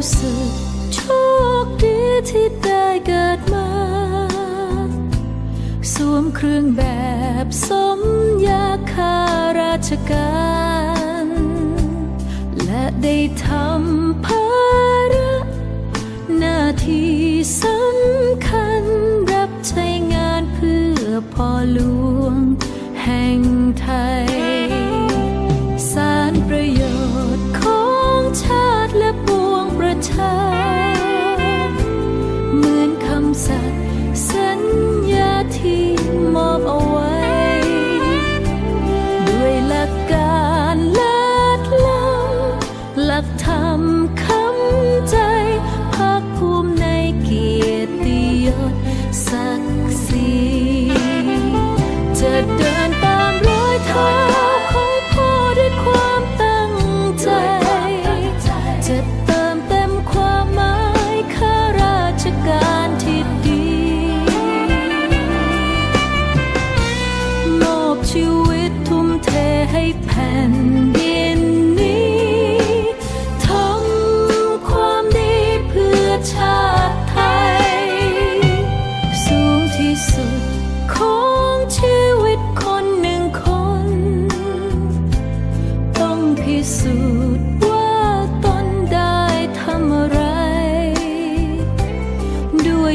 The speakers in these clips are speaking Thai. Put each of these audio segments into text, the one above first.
ู้สึกโชคดีที่ได้เกิดมา สวมเครื่องแบบสมยาคาราชการ และได้ทำภาระหน้าที่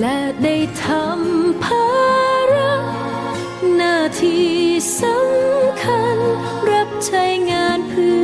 และได้ทำภาระหน้าที่สำคัญ รับใช้งานเพื่อ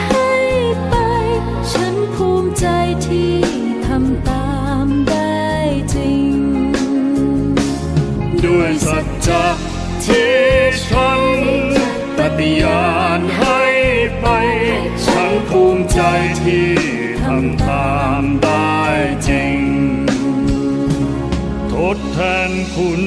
ำตามได้จริง ด้วยสัจจะที่ฉันปฏิญาณให้ไป ฉันภูมิใจที่ทำตามได้จริง ทดแทนคุณ